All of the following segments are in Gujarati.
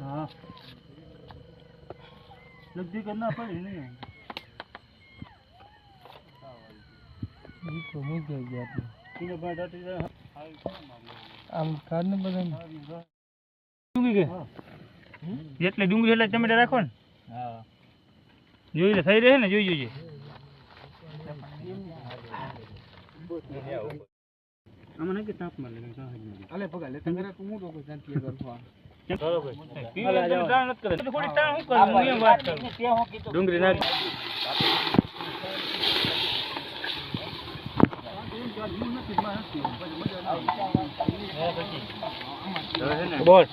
હા નજદીક જ ના પડી નહીં ઈ તો મૂકી ગયા આપણે. ઈને ભાઈ દાટી જાય. આમ કાઢ ને બધા ડુંગળી કે જેટલી ડુંગળી એટલે ટમેટા રાખો ને હા જોઈ લે થઈ રહે ને જોઈ જોઈએ આમાં કે તાપ માર લે કાં જ નહીં. અલે પગા લે તંગરા તું હું લોકો જાનતી એ કરવા પીવા તમે તાણ નથી કરે. થોડી તાણ હું કરું? હું એમ વાત કરું. ડુંગળી નાખ. બોલ.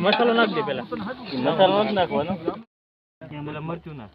મસાલો નાખ દે પેલા. મસાલો નાખવાનો મરચું નાખ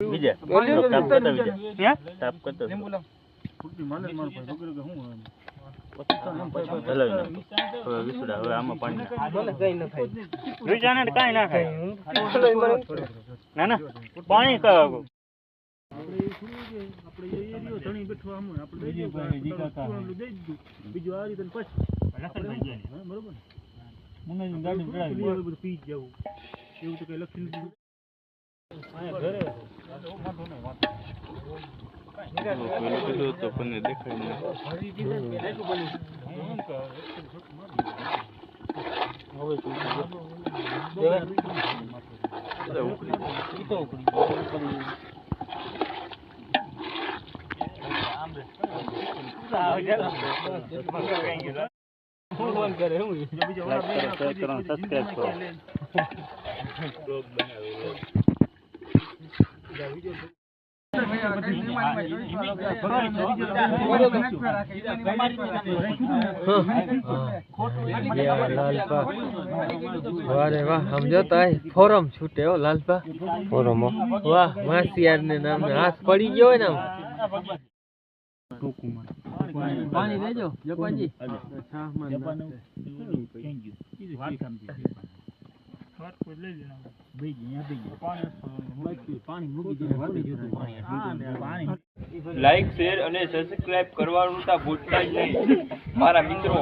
બીજા? કરતા કરતા માને હવે. આમાં પાણી કઈ ન ખાય. મને ના ના પાણી આ રીતે બરોબર ને બીજું પી જવું એવું તો કઈ લખી નથી શેર કરો, સબસ્ક્રાઈબ કરો. વારે વાહ સમજો તો ફોરમ છૂટે હો લાલપા ફોરમ વાહ માસિયાર ને નામ હાથ પડી ગયો હોય ને પાણી દેજો જપાજી લાઈક શેર અને સબસ્ક્રાઇબ કરવાનું તા ભૂલતા જ નહીં. મારા મિત્રો.